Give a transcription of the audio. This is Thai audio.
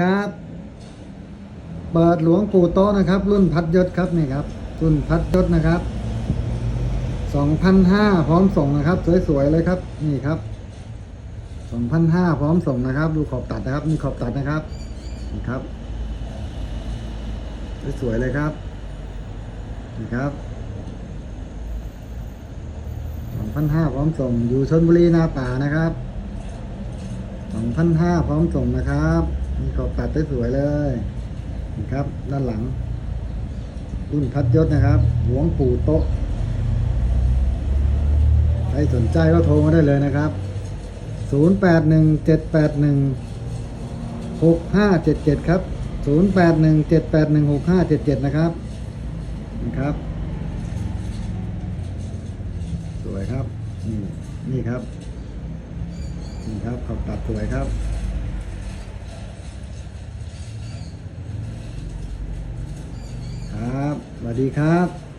ครับ เปิดหลวงปู่โตนะครับ รุ่นพัดยศครับนี่ครับ รุ่นพัดยศนะครับสองพันห้าพร้อมส่งนะครับ สวยๆเลยครับ นี่ครับสองพันห้าพร้อมส่งนะครับ ดูขอบตัดนะครับ มีขอบตัดนะครับนี่ครับ สวยๆเลยครับนี่ครับสองพันห้าพร้อมส่งอยู่ชนบุรีนาป่านะครับสองพันห้าพร้อมส่งนะครับ มีขอบตัดสวยๆเลยนี่ครับ ด้านหลัง รุ่นพัดยศนะครับหลวงปู่โต๊ะใครสนใจก็โทรมาได้เลยนะครับ 0817816577 ครับ 0817816577 นะครับ นะครับ สวยครับ นี่ นี่ครับ นี่ครับขอบตัดสวยครับ ครับ ส วัสดีครับ